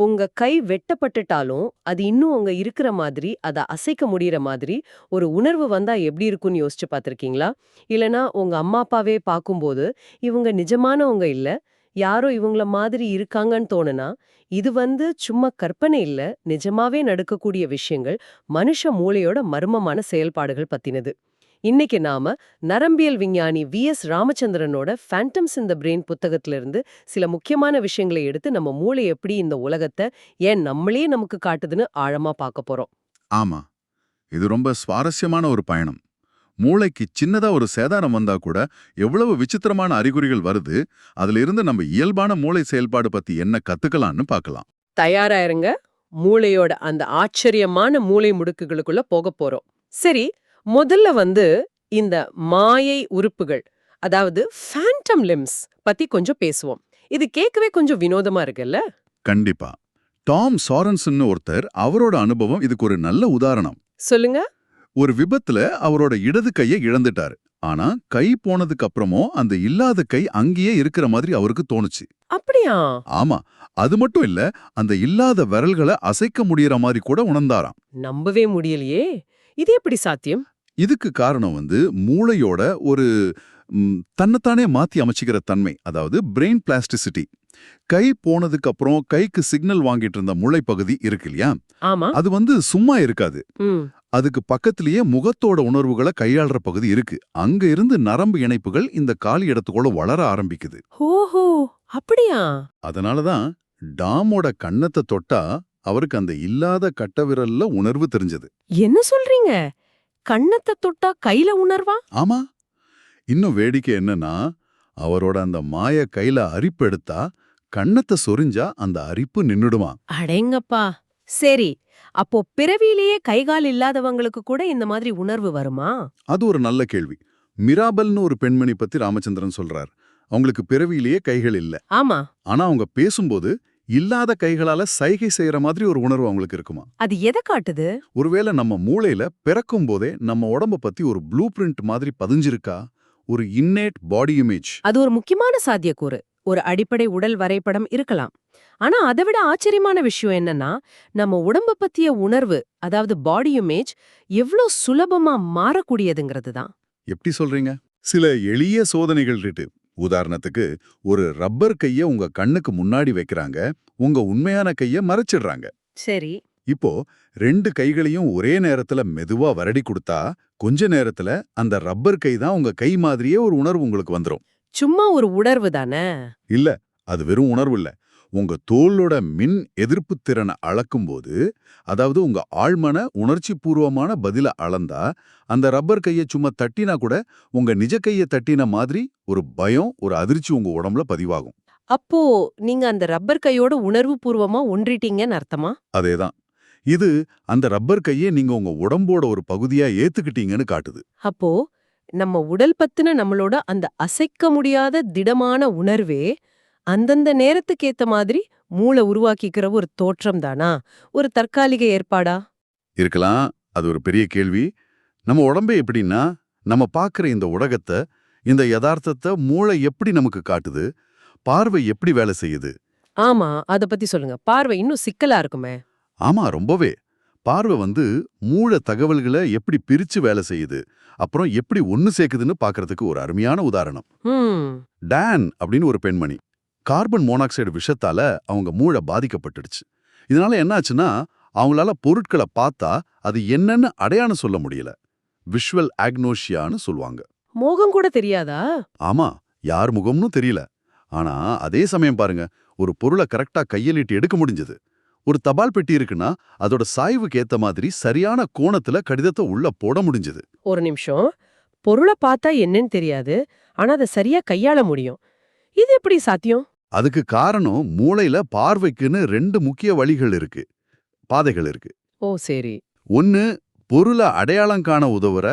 உங்க கை வெட்டப்பட்டுட்டாலும் அது இன்னும் அங்க இருக்கிற மாதிரி அத அசைக்க முடியற மாதிரி ஒரு உணர்வு வந்தா எப்படி இருக்கும்னு யோசிச்சு பார்த்துருக்கீங்களா? இல்லனா உங்க அம்மா அப்பாவே பார்க்கும்போது இவங்க நிஜமானவங்க இல்ல யாரோ இவங்கள மாதிரி இருக்காங்கன்னு தோணுனா இது வந்து சும்மா கற்பனை இல்ல நிஜமாவே நடக்கக்கூடிய விஷயங்கள் மனுஷ மூளையோட மர்மமான செயல்பாடுகள் பத்தினது. இன்னைக்கு நாம நரம்பியல் விஞ்ஞானி வி எஸ் ராமச்சந்திரனோட ஃபேண்டம்ஸ் இந்த பிரெயின் புத்தகத்துல இருந்து சில முக்கியமான விஷயங்களை எடுத்து நம்ம மூளை எப்படி இந்த உலகத்தை ஏன் நம்மளே நமக்கு காட்டுதுன்னு ஆழமா பார்க்க போறோம். ஆமா. இது ரொம்ப சுவாரஸ்யமான ஒரு பயணம். மூளைக்கு சின்னதா ஒரு சேதாரம் வந்தா கூட எவ்வளவு விசித்திரமான அறிகுறிகள் வருது அதுல இருந்து நம்ம இயல்பான மூளை செயல்பாடு பத்தி என்ன கத்துக்கலாம்னு பார்க்கலாம். தயாரா இருங்க மூளையோட அந்த ஆச்சரியமான மூளை முடுக்குகளுக்குள்ள போக போறோம். சரி முதல்ல வந்து இந்த மாயை உறுப்புகள் அதாவது ஃபேண்டம் லிம்ஸ் பத்தி கொஞ்சம் பேசுவோம். இது கேட்கவே கொஞ்சம் வினோதமா இருக்குல்ல? கண்டிப்பா. டாம் சாரன்சன் ஒருத்தர் அவரோட அனுபவம் இதுக்கு ஒரு நல்ல உதாரணம். சொல்லுங்க. ஒரு விபத்துல அவரோட இடது கையை இழந்துட்டாரு. ஆனா கை போனதுக்கு அப்புறமும் அந்த இல்லாத கை அங்கேயே இருக்கிற மாதிரி அவருக்கு தோணுச்சு. அப்படியா? ஆமா. அது மட்டும் இல்ல அந்த இல்லாத விரல்களை அசைக்க முடியற மாதிரி கூட உணர்ந்தாராம். நம்பவே முடியலையே. இது எப்படி சாத்தியம்? இதுக்கு காரணம் வந்து மூளையோட ஒரு தன்னைத்தானே மாத்தி அமைச்சிக்கிற தன்மை. அதாவது பிரெயின் பிளாஸ்டிசிட்டி கை போனதுக்கு அப்புறம் கைக்கு சிக்னல் வாங்கிட்டு இருந்த மூளை பகுதி இருக்கு இல்லையா? அது வந்து சும்மா இருக்காது. அதுக்கு பக்கத்திலேயே முகத்தோட உணர்வுகளை கையாளுற பகுதி இருக்கு. அங்க இருந்து நரம்பு இணைப்புகள் இந்த காலி இடத்துக்குள்ள வளர ஆரம்பிக்குது. ஓஹோ! அப்படியா? அதனாலதான் டாமோட கன்னத்தை தொட்டா அவருக்கு அந்த இல்லாத கட்ட விரல்ல உணர்வு தெரிஞ்சது. என்ன சொல்றீங்க? கண்ணத்தை தொட்டா கையில உணர்வா? ஆமா. இன்னும் வேடிக்கை என்னன்னா அவரோட அந்த மாய கையில அரிப்பு எடுத்தா கன்னத்தை சொரிஞ்சா அந்த அரிப்பு நின்னுடுமா? அடேங்கப்பா. சரி அப்போ பிறவியிலேயே கைகால் இல்லாதவங்களுக்கு கூட இந்த மாதிரி உணர்வு வருமா? அது ஒரு நல்ல கேள்வி. மிராபல்னு ஒரு பெண்மணி பத்தி ராமச்சந்திரன் சொல்றார். அவங்களுக்கு பிறவியிலேயே கைகள் இல்ல. ஆமா. ஆனா அவங்க பேசும்போது இல்லாத கைகளால சைகை செய்யற மாதிரி ஒரு உணர்வு அவங்களுக்கு இருக்குமா? அது எதை காட்டுது? ஒருவேளை நம்ம மூளையில பிறக்கும் போதே நம்ம உடம்ப பத்தி ஒரு ப்ளூ பிரிண்ட் மாதிரி பதிஞ்சிருக்கா? ஒரு இன்னேட் பாடி இமேஜ் அது ஒரு முக்கியமான சாத்தியக்கூறு. ஒரு அடிப்படை உடல் வரைபடம் இருக்கலாம். ஆனா அதை விட ஆச்சரியமான விஷயம் என்னன்னா நம்ம உடம்ப பத்திய உணர்வு அதாவது பாடி இமேஜ் எவ்ளோ சுலபமா மாறக்கூடியதுங்கிறது தான். எப்படி சொல்றீங்க? சில எளிய சோதனைகள் இருக்கு. உதாரணத்துக்கு ஒரு ரப்பர் கைய உங்க கண்ணுக்கு முன்னாடி வைக்கிறாங்க உங்க உண்மையான கைய மறைச்சிடுறாங்க. சரி. இப்போ ரெண்டு கைகளையும் ஒரே நேரத்துல மெதுவா வரடி கொடுத்தா கொஞ்ச நேரத்துல அந்த ரப்பர் கை தான் உங்க கை மாதிரியே ஒரு உணர்வு உங்களுக்கு வந்துரும். சும்மா ஒரு உணர்வு தானே? இல்ல அது வெறும் உணர்வு இல்ல. உங்க தோலோட மின் எதிர்ப்பு திறனை அளக்கும்போது அதாவது உங்க ஆழ்மன உணர்ச்சி பூர்வமான பதில அளந்தா அந்த ரப்பர் கையை சும்மா தட்டினா கூட உங்க நிஜ கையை தட்டின மாதிரி ஒரு பயம் ஒரு அதிர்ச்சி உங்க உடம்புல பதிவாகும். அப்போ நீங்க அந்த ரப்பர் கையோட உணர்வு பூர்வமா ஒன்றிட்டீங்கன்னு அர்த்தமா? அதேதான். இது அந்த ரப்பர் கையை நீங்க உங்க உடம்போட ஒரு பகுதியா ஏத்துக்கிட்டீங்கன்னு காட்டுது. அப்போ நம்ம உடல் பத்தின நம்மளோட அந்த அசைக்க முடியாத திடமான உணர்வே அந்தந்த நேரத்துக்கு ஏத்த மாதிரி மூளை உருவாக்கிக்கிற ஒரு தோற்றம் தானா? ஒரு தற்காலிக ஏற்பாடா? இருக்கலாம். அது ஒரு பெரிய கேள்வி. நம்ம உடம்பே எப்படின்னா நம்ம பார்க்குற இந்த உலகத்தை இந்த யதார்த்தத்தை மூளை எப்படி நமக்கு காட்டுது? பார்வை எப்படி வேலை செய்யுது? ஆமா. அத பத்தி சொல்லுங்க. பார்வை இன்னும் சிக்கலா இருக்குமே? ஆமா ரொம்பவே. பார்வை வந்து மூளை தகவல்களை எப்படி பிரிச்சு வேலை செய்யுது? அப்புறம் எப்படி ஒன்னு சேர்க்குதுன்னு பார்க்கறதுக்கு ஒரு அருமையான உதாரணம். டான் அப்படின்னு ஒரு பெண்மணி. கார்பன் மோனாக்சைடு விஷத்தால அவங்க மூளை பாதிக்கப்பட்டுடுச்சு. இதனால என்னாச்சுன்னா அவங்களால பொருட்களை பார்த்தா அது என்னன்னு அடையாளம் சொல்ல முடியல. விஷுவல் ஆக்னோஷியான்னு சொல்லுவாங்க. மோகம் கூட தெரியாதா? ஆமா யார் முகம்னு தெரியல. ஆனா அதே சமயம் பாருங்க ஒரு பொருளை கரெக்டா கையலிட்டு எடுக்க முடிஞ்சது. ஒரு தபால் பெட்டி இருக்குன்னா அதோட சாய்வுக்கு ஏத்த மாதிரி சரியான கோணத்துல கடிதத்தை உள்ள போட முடிஞ்சது. ஒரு நிமிஷம். பொருளை பார்த்தா என்னன்னு தெரியாது ஆனா அதை சரியா கையாள முடியும். இது எப்படி சாத்தியம்? அதுக்கு காரணம் மூளையில பார்வைக்குன்னு ரெண்டு முக்கிய வழிகள் இருக்கு. பாதைகள் இருக்கு. ஓ சரி. ஒன்னு பொருளை அடையாளம் காண உதவுற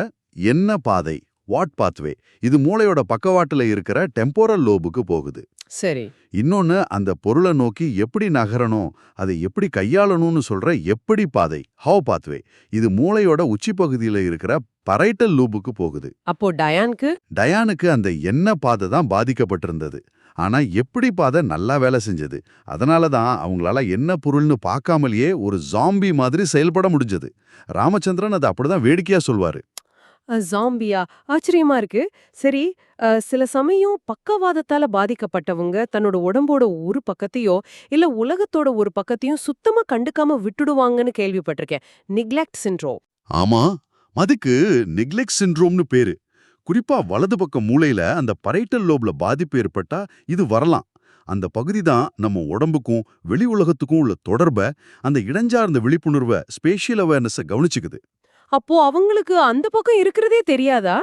என்ன பாதை வாட் பாத்வே. இது மூளையோட பக்கவாட்டுல இருக்கிற டெம்போரல் லோபுக்கு போகுது. சரி. இன்னொன்னு அந்த பொருளை நோக்கி எப்படி நகரணும் அதை எப்படி கையாளணும்னு சொல்ற எப்படி பாதை ஹவ் பாத்வே. இது மூளையோட உச்சி பகுதியில இருக்கிற பரைட்டல் லூபுக்கு போகுது. அப்போ டயான்க்கு? டயானுக்கு அந்த என்ன பாதை தான் பாதிக்கப்பட்டிருந்தது. ஆனா எப்படிப்பா அதை நல்லா வேலை செஞ்சது? அதனால தான் அவங்களால என்ன பொருள்னு பார்க்காமலேயே ஒரு ஜாம்பி மாதிரி செயல்பட முடிஞ்சது. ராமச்சந்திரன் அதை அப்படிதான் வேடிக்கையா சொல்வாரு. ஜாம்பியா ஆச்சரியமா இருக்கு. சரி சில சமயம் பக்கவாதத்தால பாதிக்கப்பட்டவங்க தன்னோட உடம்போட ஒரு பக்கத்தையோ இல்ல உலகத்தோட ஒரு பக்கத்தையும் சுத்தமா கண்டுக்காம விட்டுடுவாங்கன்னு கேள்விப்பட்டிருக்கேன். நிக்லெக்ட் சின்ட்ரோம் ஆமா. அதுக்கு நெக்லெக்ட் சிண்ட்ரோம்னு பேரு. குறிப்பா வலது பக்க மூளையில அந்த பரைட்டல் லோப்ல பாதிப்பு ஏற்பட்டா இது வரலாம். அந்த பகுதி தான் நம்ம உடம்புக்கும் வெளி உலகத்துக்கும் உள்ள தொடர்பை அந்த இடஞ்சார்ந்த விழிப்புணர்வை ஸ்பேஷியல் அவேர்னஸை கவனிச்சுக்குது. அப்போ அவங்களுக்கு அந்த பக்கம் இருக்கிறதே தெரியாதா?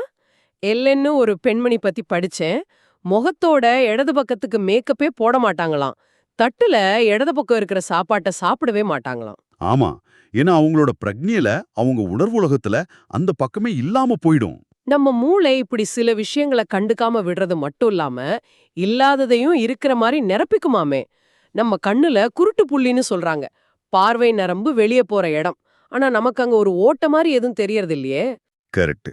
எல்லன்னு ஒரு பெண்மணி பத்தி படிச்சேன். முகத்தோட இடது பக்கத்துக்கு மேக்கப்பே போட மாட்டாங்களாம். தட்டுல இடது பக்கம் இருக்கிற சாப்பாட்டை சாப்பிடவே மாட்டாங்களாம். ஆமா. ஏன்னா அவங்களோட பிரக்ஞையில அவங்க உணர்வு உலகத்துல அந்த பக்கமே இல்லாம போயிடும். நம்ம மூளை இப்படி சில விஷயங்களை கண்டுக்காம விடுறது மட்டும் இல்லாம இல்லாததையும் இருக்கிற மாதிரி நிரப்பிக்குமாமே. நம்ம கண்ணுல குருட்டு புள்ளின்னு சொல்றாங்க. பார்வை நரம்பு வெளியே போற இடம். ஆனா நமக்கு அங்க ஒரு ஓட்ட மாதிரி எதுவும் தெரியறது இல்லையே கரெக்ட்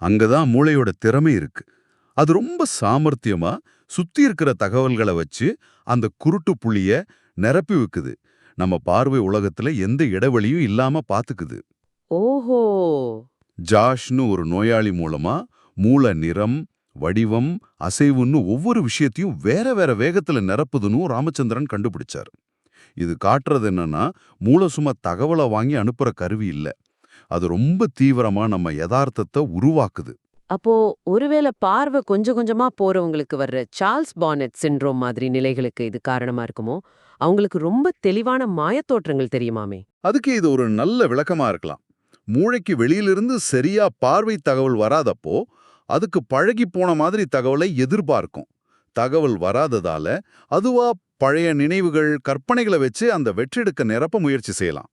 அங்கதான் மூளையோட திறமை இருக்கு. அது ரொம்ப சாமர்த்தியமா சுத்தி இருக்கிற தகவல்களை வச்சு அந்த குருட்டு புள்ளிய நிரப்பி வைக்குது. நம்ம பார்வை உலகத்துல எந்த இடைவெளியும் இல்லாம பாத்துக்குது. ஓஹோ! ஜாஷ்னு ஒரு நோயாளி மூலமா மூளை நிறம் வடிவம் அசைவுன்னு ஒவ்வொரு விஷயத்தையும் வேற வேற வேகத்துல நிரப்புதுன்னு ராமச்சந்திரன் கண்டுபிடிச்சார். இது காட்டுறது என்னன்னா மூளை சும்மா தகவலை வாங்கி அனுப்புற கருவி இல்ல. அது ரொம்ப தீவிரமா நம்ம யதார்த்தத்தை உருவாக்குது. அப்போ ஒருவேளை பார்வை கொஞ்சம் கொஞ்சமா போறவங்களுக்கு வர்ற சார்ல்ஸ் பானெட் சிண்ட்ரோம் மாதிரி நிலைகளுக்கு இது காரணமா இருக்குமோ? அவங்களுக்கு ரொம்ப தெளிவான மாயத்தோற்றங்கள் தெரியுமாமே? அதுக்கு இது ஒரு நல்ல விளக்கமா இருக்கலாம். மூளைக்கு வெளியிலிருந்து சரியா பார்வை தகவல் வராதப்போ அதுக்கு பழகி போன மாதிரி தகவலை எதிர்பார்க்கும். தகவல் வராததால அதுவா பழைய நினைவுகள் கற்பனைகளை வச்சு அந்த வெற்றெடுக்க நிரப்ப முயற்சி செய்யலாம்.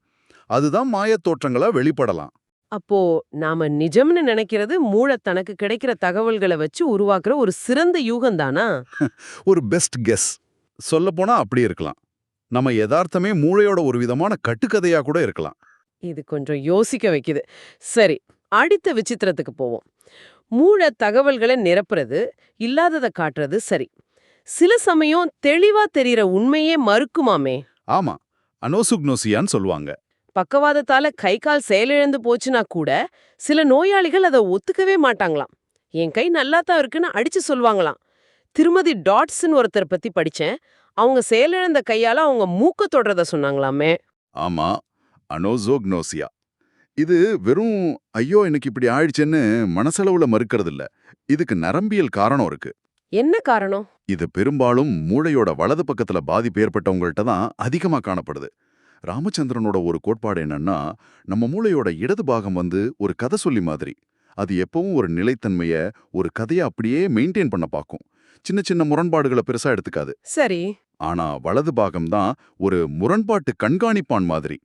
அதுதான் மாயத் தோற்றங்களா வெளிப்படலாம். அப்போ நாம நிஜம்னு நினைக்கிறது மூளை தனக்கு கிடைக்கிற தகவல்களை வச்சு உருவாக்குற ஒரு சிறந்த யூகம் தானா? ஒரு பெஸ்ட் கெஸ் சொல்லப்போனா அப்படி இருக்கலாம். நம்ம யதார்த்தமே மூளையோட ஒரு விதமான கட்டுக்கதையா கூட இருக்கலாம். இது கொஞ்சம் யோசிக்க வைக்குது. சரி அடுத்த விசித்திரத்துக்கு போவோம். மூளை தகவல்களை நிரப்புறது இல்லாததை காட்டுறது சரி. சில சமயம் தெளிவா தெரியற உண்மையே மறுக்குமாமே. ஆமா அனோசுக்னோசியான்னு சொல்லுவாங்க. பக்கவாதத்தால கை கால் செயலிழந்து போச்சுன்னா கூட சில நோயாளிகள் அதை ஒத்துக்கவே மாட்டாங்களாம். என் கை நல்லா தான் இருக்குன்னு அடிச்சு சொல்லுவாங்களாம். திருமதி டாட்ஸ்ன்னு ஒருத்தர் பத்தி படிச்சேன். அவங்க செயலிழந்த கையால அவங்க மூக்க தொடுறத சொன்னாங்களாமே. ஆமா அனோசோக்னோசியா. இது வெறும் ஐயோ எனக்கு இப்படி ஆயிடுச்சேன்னு மனசளவுல மறுக்கிறது இல்ல இதுக்கு நரம்பியல் காரணம் இருக்கு. என்ன காரணம்? இது பெரும்பாலும் மூளையோட வலது பக்கத்துல பாதிப்பு ஏற்பட்டவங்கள்ட்ட தான் அதிகமா காணப்படுது. ராமச்சந்திரனோட ஒரு கோட்பாடு என்னன்னா நம்ம மூளையோட இடது பாகம் வந்து ஒரு கதை சொல்லி மாதிரி. அது எப்பவும் ஒரு நிலைத்தன்மைய ஒரு கதையை அப்படியே மெயின்டைன் பண்ண பார்க்கும். சின்ன சின்ன முரண்பாடுகளை பெருசா எடுத்துக்காது. சரி. ஆனா வலது பாகம் தான் ஒரு முரண்பாட்டு கண்காணிப்பான் மாதிரி.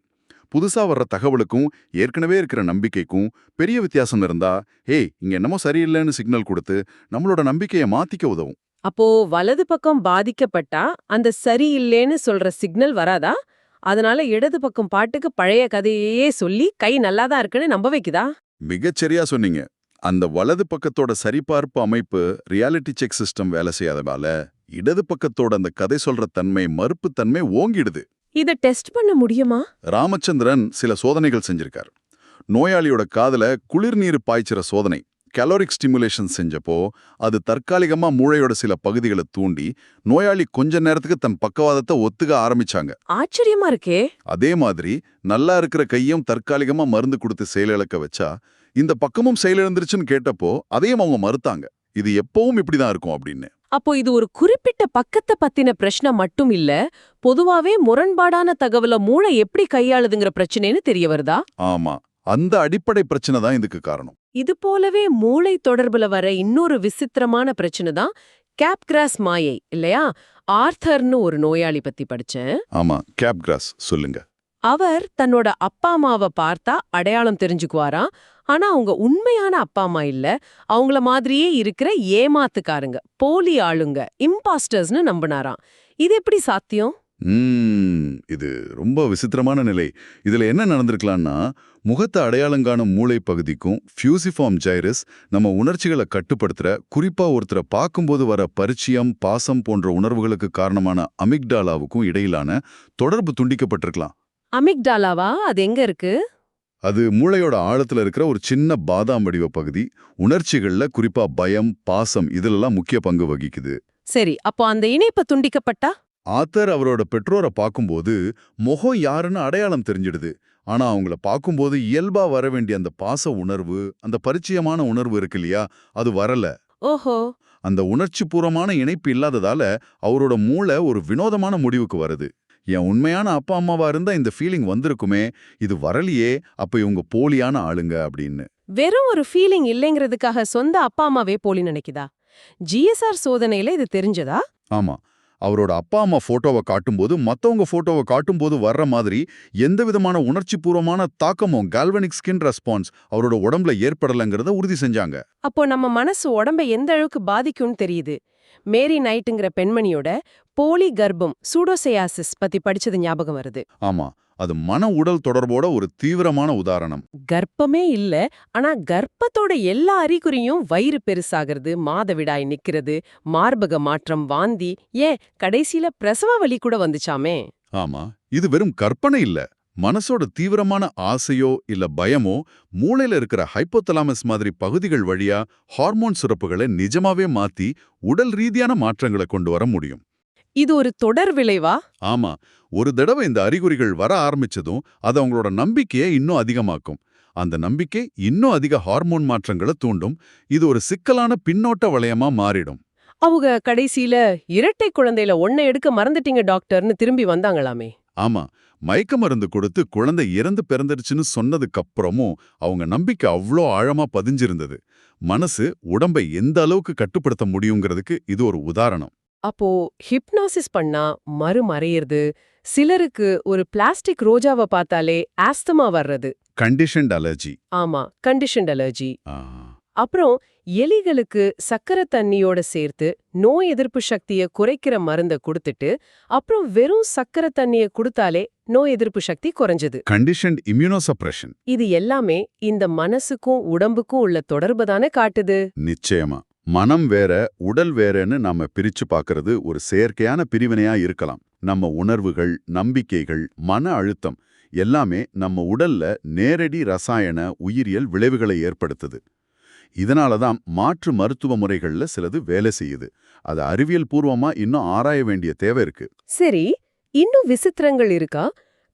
புதுசா வர்ற தகவலுக்கும் ஏற்கனவே இருக்கிற நம்பிக்கைக்கும் பெரிய வித்தியாசம் இருந்தா ஏய் இங்க என்னமோ சரியில்லைன்னு சிக்னல் கொடுத்து நம்மளோட நம்பிக்கையை மாத்திக்க உதவும். அப்போ வலது பக்கம் பாதிக்கப்பட்டா அந்த சரியில்லேன்னு சொல்ற சிக்னல் வராதா? அதனால இடது பக்கம் பாட்டுக்கு பழைய கதையே சொல்லி கை நல்லாதான் இருக்குன்னு நம்ப வைக்குதா? மிகச்சரியா சொன்னீங்க. அந்த வலது பக்கத்தோட சரிபார்ப்பு அமைப்பு ரியாலிட்டி செக் சிஸ்டம் வேலை செய்யாததால இடது பக்கத்தோட அந்த கதை சொல்ற தன்மை மறுப்பு தன்மை ஓங்கிடுது. இத டெஸ்ட் பண்ண முடியுமா? ராமச்சந்திரன் சில சோதனைகள் செஞ்சிருக்கார். நோயாளியோட காதுல குளிர்நீர் பாய்ச்சிற சோதனை கலோரிக் ஸ்டிமுலேஷன் செஞ்சப்போ அது தற்காலிகமா மூளையோட சில பகுதிகளை தூண்டி நோயாளி கொஞ்ச நேரத்துக்கு தன் பக்கவாதத்தை ஒத்துக்க ஆரம்பிச்சாங்க. ஆச்சரியமா இருக்கே. அதே மாதிரி நல்லா இருக்கிற கையும் தற்காலிகமா மருந்து கொடுத்து செயலிழக்க வச்சா இந்த பக்கமும் செயலிழந்துருச்சுன்னு கேட்டப்போ அதையும் அவங்க மறுத்தாங்க. இது எப்பவும் இப்படிதான் இருக்கும் அப்படின்னு. அப்போ இது ஒரு குறிப்பிட்ட பக்கத்தை பத்தின பிரச்சனை மட்டும் இல்ல பொதுவாவே முரண்பாடான தகவலை மூளை எப்படி கையாளுதுங்கிற பிரச்சனைன்னு தெரிய வருதா? ஆமா. அந்த அடிப்படை பிரச்சனை தான் இதுக்கு காரணம். இது போலவே மூளை தொடர்புல வர இன்னொரு விசித்திரமான பிரச்சனை தான் கேப்கிராஸ் மாயை இல்லையா? ஆர்த்தர்னு ஒரு நோயாளி பத்தி படிச்சேன். ஆமா கேப் கிராஸ் சொல்லுங்க. அவர் தன்னோட அப்பா அம்மாவை பார்த்தா அடையாளம் தெரிஞ்சுக்குவாராம். ஆனா அவங்க உண்மையான அப்பா அம்மா இல்ல. அவங்கள மாதிரியே இருக்கிற ஏமாத்துக்காரங்க போலி ஆளுங்க இம்பாஸ்டர்ஸ்னு நம்பினாராம். இது எப்படி சாத்தியம்? இது ரொம்ப விசித்திரமான நிலை. இதுல என்ன நடந்திருக்கலாம்னா முகத்தை அடையாளம் காணும் மூளை பகுதிக்கும் ஃபியூசிஃபார்ம் ஜைரஸ் நம்ம உணர்ச்சிகளை கட்டுப்படுத்துற குறிப்பா ஒருத்தரை பார்க்கும்போது வர பரிச்சயம் பாசம் போன்ற உணர்வுகளுக்கு காரணமான அமிக்டாலாவுக்கும் இடையிலான தொடர்பு துண்டிக்கப்பட்டிருக்கலாம். அமிக்டாலாவா? அது எங்க இருக்கு? அது மூளையோட ஆழத்துல இருக்கிற ஒரு சின்ன பாதாம் வடிவ பகுதி. உணர்ச்சிகள்ல குறிப்பா பயம் பாசம் இதிலெல்லாம் முக்கிய பங்கு வகிக்குது. சரி அப்போ அந்த இணைப்பு துண்டிக்கப்பட்டா? ஆத்தர் அவரோட பெற்றோரை பார்க்கும்போது முகம் யாருன்னு அடையாளம் தெரிஞ்சிடுது. ஆனா அவங்கள பார்க்கும்போது இயல்பா வர வேண்டிய அந்த பாச உணர்வு அந்த பரிச்சயமான உணர்வு இருக்கு இல்லையா அது வரல. ஓஹோ. அந்த உணர்ச்சிபூர்வமான இணைப்பு இல்லாததால அவரோட மூளை ஒரு வினோதமான முடிவுக்கு வருது. என் உண்மையான அப்பா அம்மாவா இருந்தா இந்த ஃபீலிங் வந்திருக்குமே இது வரலையே அப்ப இவங்க போலியான ஆளுங்க அப்படின்னு. வெறும் ஒரு ஃபீலிங் இல்லைங்கிறதுக்காக சொந்த அப்பா அம்மாவே போலி நினைக்குதா? ஜிஎஸ்ஆர் சோதனையில இது தெரிஞ்சதா? ஆமா. அவரோட அப்பா அம்மா போட்டோவை காட்டும்போது மத்தவங்க போட்டோவை காட்டும்போது வர்ற மாதிரி எந்த விதமான உணர்ச்சிபூர்வமான தாக்கமும் கால்வனிக் ஸ்கின் ரெஸ்பான்ஸ் அவரோட உடம்புல ஏற்படலைங்கிறத உறுதி செஞ்சாங்க. அப்போ நம்ம மனசு உடம்ப எந்த அளவுக்கு பாதிக்கும்னு தெரியுது? மேரி நைட்டுங்கிற பெண்மணியோட போலி கர்ப்பம் சூடோசையாசிஸ் பத்தி படிச்சது ஞாபகம் வருது. ஆமா அது மன உடல் தொடர்போட ஒரு தீவிரமான உதாரணம். கர்ப்பமே இல்ல ஆனா கர்ப்பத்தோட எல்லா அறிகுறியும் வயிறு பெருசாகிறது மாதவிடாய் நிக்கிறது மார்பக மாற்றம் வாந்தி ஏன் கடைசியில பிரசவ வலி கூட வந்துச்சாமே? ஆமா இது வெறும் கற்பனை இல்ல. மனசோட தீவிரமான ஆசையோ இல்ல பயமோ மூளையில இருக்கிற ஹைப்போதலாமஸ் மாதிரி பகுதிகள் வழியா ஹார்மோன் சுரப்புகளை நிஜமாவே மாத்தி உடல் ரீதியான மாற்றங்களை கொண்டு வர முடியும். இது ஒரு தொடர் விளைவா? ஆமா. ஒரு தடவை இந்த அறிகுறிகள் வர ஆரம்பிச்சதும் அது அவங்களோட நம்பிக்கையை இன்னும் அதிகமாக்கும். அந்த நம்பிக்கை இன்னும் அதிக ஹார்மோன் மாற்றங்களை தூண்டும். இது ஒரு சிக்கலான பின்னோட்ட வளையமா மாறிடும். அவங்க கடைசியில இரட்டை குழந்தையில ஒன்ன எடுக்க மறந்துட்டீங்க டாக்டர்னு திரும்பி வந்தாங்களாமே. ஆமா. மயக்க மருந்து கொடுத்து குழந்தை இறந்து பிறந்துடுச்சுன்னு சொன்னதுக்கு அப்புறமும் அவங்க நம்பிக்கை அவ்வளோ ஆழமா பதிஞ்சிருந்தது. மனசு உடம்பை எந்த அளவுக்கு கட்டுப்படுத்த முடியுங்கிறதுக்கு இது ஒரு உதாரணம். அப்போ ஹிப்னாசிஸ் பண்ணா மறுமறையிறது சிலருக்கு ஒரு பிளாஸ்டிக் ரோஜாவை பார்த்தாலே ஆஸ்தமா வர்றது. Conditioned allergy. ஆமா கண்டிஷன்ட் அலர்ஜி. அப்புறம் எலிகளுக்கு சக்கரை தண்ணியோட சேர்த்து நோய் எதிர்ப்பு சக்தியை குறைக்கிற மருந்தை கொடுத்துட்டு அப்புறம் வெறும் சக்கரை தண்ணியை கொடுத்தாலே நோய் எதிர்ப்பு சக்தி குறைஞ்சது. கண்டிஷன்ட் இம்யூனோசப்ரஷன் இது எல்லாமே இந்த மனசுக்கும் உடம்புக்கும் உள்ள தொடர்பு தானே காட்டுது. நிச்சயமா. மனம் வேற உடல் வேறன்னு நாம பிரிச்சு பார்க்கறது ஒரு செயற்கையான பிரிவினையா இருக்கலாம். நம்ம உணர்வுகள் நம்பிக்கைகள் மன அழுத்தம் எல்லாமே நம்ம உடல்ல நேரடி ரசாயன உயிரியல் விளைவுகளை ஏற்படுத்துது. இதனால தான் மாற்று மருத்துவ முறைகள்ல சிலது வேலை செய்யுது. அது அறிவியல் பூர்வமா இன்னும் ஆராய வேண்டிய தேவை இருக்கு. சரி இன்னும் விசித்திரங்கள் இருக்கா?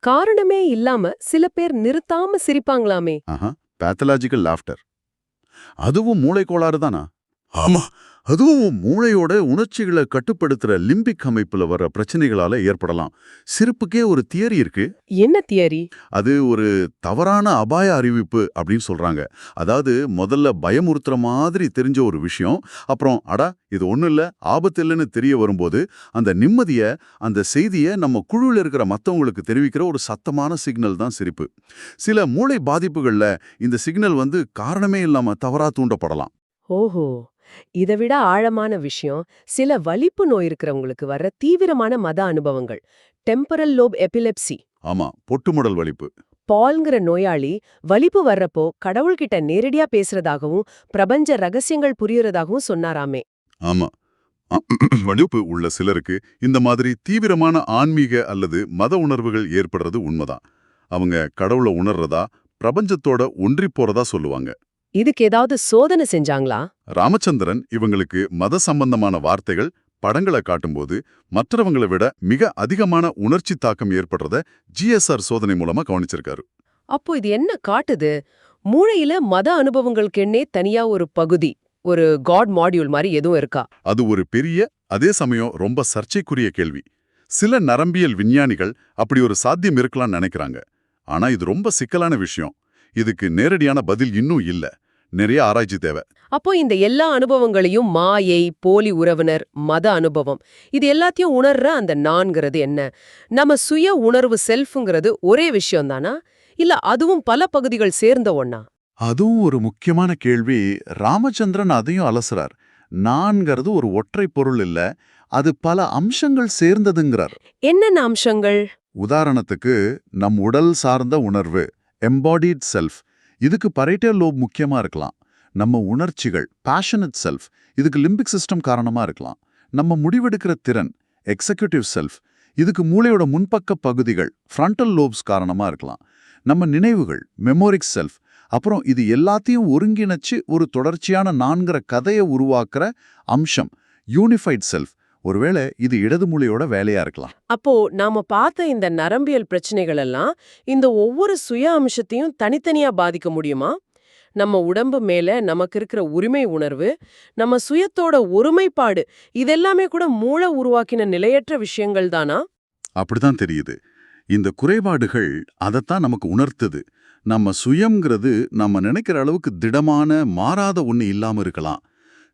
காரணமே இல்லாம சில பேர் நிறுத்தாம சிரிப்பாங்களாமே. ஆஹா பேத்தலாஜிக்கல் லாஃப்டர் அதுவும் மூளை கோளாறு தானா? ஆமா அதுவும் மூளையோட உணர்ச்சிகளை கட்டுப்படுத்துற லிம்பிக் அமைப்புல வர பிரச்சனைகளால ஏற்படலாம். சிரிப்புக்கே ஒரு தியரி இருக்கு. என்ன தியரி? அது ஒரு தவறான அபாய அறிவிப்பு அப்படின்னு சொல்றாங்க. அதாவது முதல்ல பயமுறுத்துற மாதிரி தெரிஞ்ச ஒரு விஷயம். அப்புறம் அடா இது ஒண்ணும் இல்ல ஆபத்து இல்லைன்னு தெரிய வரும்போது அந்த நிம்மதிய அந்த செய்தியை நம்ம குழுவில் இருக்கிற மத்தவங்களுக்கு தெரிவிக்கிற ஒரு சத்தமான சிக்னல் தான் சிரிப்பு. சில மூளை பாதிப்புகள்ல இந்த சிக்னல் வந்து காரணமே இல்லாம தவறா தூண்டப்படலாம். ஓஹோ. இதை விட ஆழமான விஷயம் சில வலிப்பு நோய் இருக்கிறவங்களுக்கு வர்ற தீவிரமான மத அனுபவங்கள். டெம்பரல் லோப் எபிலெப்சி ஆமா பொட்டுமுடல் வலிப்பு. பால்ங்கிற நோயாளி வலிப்பு வர்றப்போ கடவுள்கிட்ட நேரடியா பேசுறதாகவும் பிரபஞ்ச ரகசியங்கள் புரியறதாகவும் சொன்னாராமே. ஆமா. வலிப்பு உள்ள சிலருக்கு இந்த மாதிரி தீவிரமான ஆன்மீக அல்லது மத உணர்வுகள் ஏற்படுறது உண்மைதான். அவங்க கடவுளை உணர்றதா பிரபஞ்சத்தோட ஒன்றி போறதா சொல்லுவாங்க. இதுக்கு ஏதாவது சோதனை செஞ்சாங்களா? ராமச்சந்திரன் இவங்களுக்கு மத சம்பந்தமான வார்த்தைகள் படங்களை காட்டும்போது மற்றவங்களை விட மிக அதிகமான உணர்ச்சி தாக்கம் ஏற்படுறத ஜிஎஸ்ஆர் சோதனை மூலமா கவனிச்சிருக்காரு. அப்போ இது என்ன காட்டுது? மூளையில மத அனுபவங்களுக்கென்னே தனியா ஒரு பகுதி ஒரு காட் மாடியூல் மாதிரி எதுவும் இருக்கா? அது ஒரு பெரிய அதே சமயம் ரொம்ப சர்ச்சைக்குரிய கேள்வி. சில நரம்பியல் விஞ்ஞானிகள் அப்படி ஒரு சாத்தியம் இருக்கலாம்னு நினைக்கிறாங்க. ஆனா இது ரொம்ப சிக்கலான விஷயம். இதுக்கு நேரடியான பதில் இன்னும் இல்ல. நிறைய ஆராய்ச்சி தேவை. அப்போ இந்த எல்லா அனுபவங்களையும் மாயை போலி உறவினர் மத அனுபவம் இது எல்லாத்தையும் உணர்ற அந்த நான்கிறது என்ன? நம்ம சுய உணர்வு செல்ஃப்ங்கிறது ஒரே விஷயம் தானா? இல்ல அதுவும் பல பகுதிகள் சேர்ந்த ஒண்ணா? அதுவும் ஒரு முக்கியமான கேள்வி. ராமச்சந்திரன் அதையும் அலசுறார். நான்கிறது ஒரு ஒற்றை பொருள் இல்ல அது பல அம்சங்கள் சேர்ந்ததுங்கிறார். என்னென்ன அம்சங்கள்? உதாரணத்துக்கு நம் உடல் சார்ந்த உணர்வு எம்பாடிட் செல்ஃப் இதுக்கு பரேட்டர் லோப் முக்கியமா இருக்கலாம். நம்ம உணர்ச்சிகள் பேஷனட் செல்ஃப் இதுக்கு லிம்பிக் சிஸ்டம் காரணமா இருக்கலாம். நம்ம முடிவெடுக்கிற திறன் எக்ஸிக்யூட்டிவ் செல்ஃப் இதுக்கு மூளையோட முன்பக்க பகுதிகள் ஃப்ரண்டல் லோப்ஸ் காரணமா இருக்கலாம். நம்ம நினைவுகள் மெமோரிக் செல்ஃப் அப்புறம் இது எல்லாத்தையும் ஒருங்கிணைச்சு ஒரு தொடர்ச்சியான நான்கிற கதையை உருவாக்குற அம்சம் யூனிஃபைட் செல்ஃப் ஒருவேளை இது இடது மூளையோட வேலையா இருக்கலாம். அப்போ நாம பார்த்த இந்த நரம்பியல் பிரச்சனைகள் எல்லாம் இந்த ஒவ்வொரு சுய அம்சத்தையும் தனித்தனியா பாதிக்க முடியுமா? நம்ம உடம்பு மேல நமக்கு இருக்கிற உரிமை உணர்வு நம்ம சுயத்தோட ஒருமைப்பாடு இதெல்லாமே கூட மூளை உருவாக்கின நிலையற்ற விஷயங்கள் தானா? அப்படிதான் தெரியுது. இந்த குறைபாடுகள் அதைத்தான் நமக்கு உணர்த்துது. நம்ம சுயம்ங்கிறது நம்ம நினைக்கிற அளவுக்கு திடமான மாறாத ஒண்ணு இல்லாம இருக்கலாம்.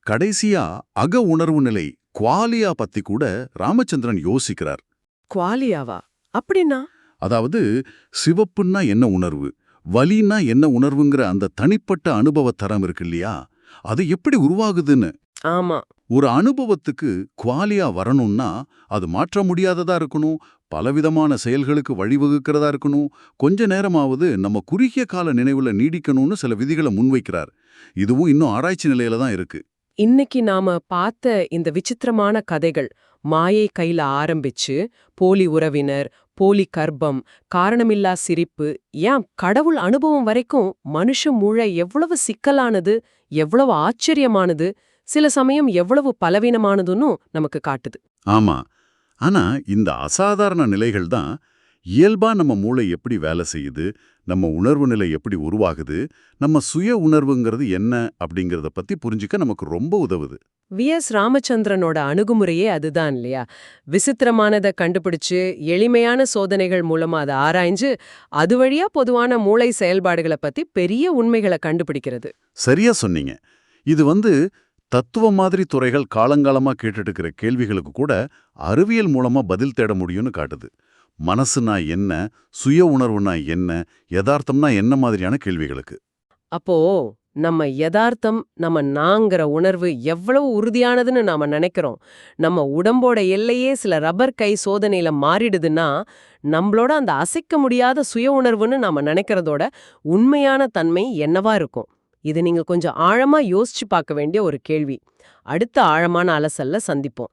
கடைசியா அக உணர்வு நிலை குவாலியா பத்தி கூட ராமச்சந்திரன் யோசிக்கிறார். குவாலியாவா? அப்படின்னா? அதாவது சிவப்புன்னா என்ன உணர்வு? வலின்னா என்ன உணர்வுங்கிற அந்த தனிப்பட்ட அனுபவ தரம் இருக்கு இல்லையா? அது எப்படி உருவாகுதுன்னு? ஆமா. ஒரு அனுபவத்துக்கு குவாலியா வரணும்னா அது மாற்ற முடியாததா இருக்கணும்? பலவிதமான செயல்களுக்கு வழிவகுக்கிறதா இருக்கணும்? கொஞ்ச நேரமாவது நம்ம குறுகிய கால நினைவுல நீடிக்கணும்னு சில விதிகளை முன்வைக்கிறார். இதுவும் இன்னும் ஆராய்ச்சி நிலையில தான் இருக்கு. இன்னைக்கு நாம பார்த்த இந்த விசித்திரமான கதைகள் மாயை கையில ஆரம்பிச்சு போலி உறவினர் போலி கர்ப்பம் காரணமில்லா சிரிப்பு ஏன் கடவுள் அனுபவம் வரைக்கும் மனுஷ மூளை எவ்வளவு சிக்கலானது எவ்வளவு ஆச்சரியமானது சில சமயம் எவ்வளவு பலவீனமானதுன்னு நமக்கு காட்டுது. ஆமா. ஆனா இந்த அசாதாரண நிலைகள் தான் இயல்பா நம்ம மூளை எப்படி வேலை செய்யுது நம்ம உணர்வு நிலை எப்படி உருவாகுது நம்ம சுய உணர்வுங்கிறது என்ன அப்படிங்கறத பத்தி புரிஞ்சுக்க நமக்கு ரொம்ப உதவுது. வி. எஸ். ராமச்சந்திரனோட அணுகுமுறையே அதுதான் இல்லையா? விசித்திரமானதை கண்டுபிடிச்சு எளிமையான சோதனைகள் மூலமா அதை ஆராய்ஞ்சு அது வழியா பொதுவான மூளை செயல்பாடுகளை பத்தி பெரிய உண்மைகளை கண்டுபிடிக்கிறது. சரியா சொன்னீங்க. இது வந்து தத்துவ மாதிரி துறைகள் காலங்காலமா கேட்டுட்டு இருக்கிற கேள்விகளுக்கு கூட அறிவியல் மூலமா பதில் தேட முடியும்னு காட்டுது. மனசுனா என்ன? சுய உணர்வுனா என்ன? யதார்த்தம்னா என்ன மாதிரியான கேள்விகளுக்கு? அப்போ நம்ம யதார்த்தம் நம்ம நாங்கிற உணர்வு எவ்வளவு உறுதியானதுன்னு நாம நினைக்கிறோம். நம்ம உடம்போட எல்லையே சில ரப்பர் கை சோதனையில மாறிடுதுன்னா நம்மளோட அந்த அசைக்க முடியாத சுய உணர்வுன்னு நாம நினைக்கிறதோட உண்மையான தன்மை என்னவா இருக்கும்? இது நீங்க கொஞ்சம் ஆழமா யோசிச்சு பார்க்க வேண்டிய ஒரு கேள்வி. அடுத்த ஆழமான அலசல்ல சந்திப்போம்.